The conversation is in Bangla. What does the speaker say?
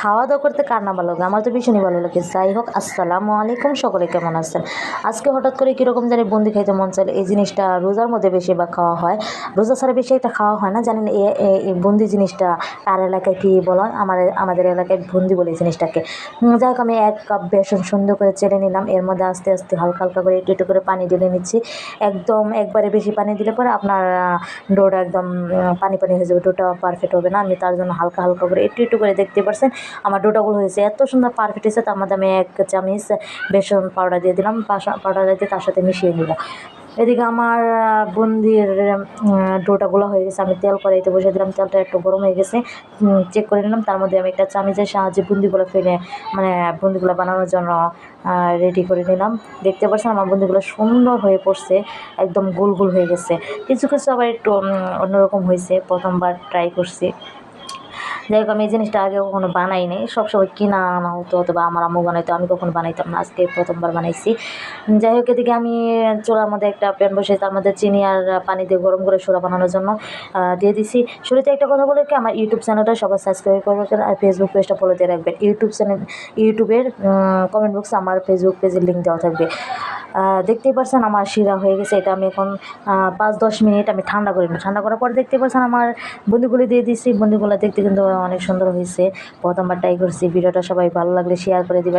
খাওয়া দাওয়া করতে কার না ভালো লাগে? আমার তো ভীষণই ভালো লাগে। যাই হোক, আসসালামু আলাইকুম, সকলে কেমন আছেন? আজকে হঠাৎ করে কীরকম জানি বন্দি খাইতে মন চাইলে। এই জিনিসটা রোজার মধ্যে বেশিরভাগ খাওয়া হয়। রোজা ছাড়া বেশি একটা খাওয়া হয় না। জানেন এই বন্দি জিনিসটা কার এলাকায় কী বলা আমার আমাদের এলাকায় বন্দি বলে এই জিনিসটাকে। যাই হোক, আমি এক কাপ বেসন সুন্দর করে চেলে নিলাম। এর মধ্যে আস্তে আস্তে হালকা হালকা করে একটু একটু করে পানি ঢেলে নিচ্ছি। একদম একবারে বেশি পানি দিলে পরে আপনার ডোটা একদম পানি পানি হয়ে যাবে। ডোটা পারফেক্ট হবে না। আমি তার জন্য হালকা হালকা করে একটু একটু করে দেখতে পারছেন? আমার ডোটাগুলো হয়েছে। এত সুন্দর পারফেক্ট হয়েছে তার মধ্যে আমি এক চামচ বেসন পাউডার দিয়ে দিলাম পাউডার দিয়ে তার সাথে মিশিয়ে নিলাম। এদিকে আমার বুন্দির ডোটাগুলো হয়ে গেছে। আমি তেল কড়াইতে বসে দিলাম, তেলটা একটু গরম হয়ে গেছে। চেক করে নিলাম, তার মধ্যে আমি একটা চামচের সাহায্যে বুন্দিগুলো ফেলে মানে বুন্দিগুলো বানানোর জন্য রেডি করে নিলাম। দেখতে পাচ্ছেন আমার বুন্দিগুলো সুন্দর হয়ে পড়ছে, একদম গোল গোল হয়ে গেছে। কিছু কিছু আবার একটু অন্যরকম হয়েছে, প্রথমবার ট্রাই করছি। যাই হোক, আমি এই জিনিসটা আগে কখনো বানাই নাই। সবসময় কিনা আনা হতো অথবা আমার আম্মু বানাইতো, আমি কখনো বানাইতাম না। আজকে প্রথমবার বানাইছি। যাই হোক, এদিকে আমি চুলার মধ্যে একটা প্যান বসে তার মধ্যে চিনি আর পানি দিয়ে গরম করে সোডা বানানোর জন্য দিয়ে দিছি। শুরুতে একটা কথা বলে কি আমার ইউটিউব চ্যানেলটা সবাই সাবস্ক্রাইব করবেন আর ফেসবুক পেজটা ফলো দিয়ে রাখবেন। ইউটিউব চ্যানেল ইউটিউবের কমেন্ট বক্সে আমার ফেসবুক পেজের লিঙ্ক দেওয়া থাকবে। দেখতেই পারছেন আমার শিরা হয়ে গেছে, এটা আমি এখন পাঁচ দশ মিনিট আমি ঠান্ডা করি ঠান্ডা করার পর দেখতে পারছেন আমার বন্ধুগুলি দিয়ে দিচ্ছি বন্ধুগুলো দেখতে কিন্তু অনেক সুন্দর হয়েছে। প্রথমবার ট্রাই করছি, ভিডিওটা সবাই ভালো লাগলে শেয়ার করে দিবেন।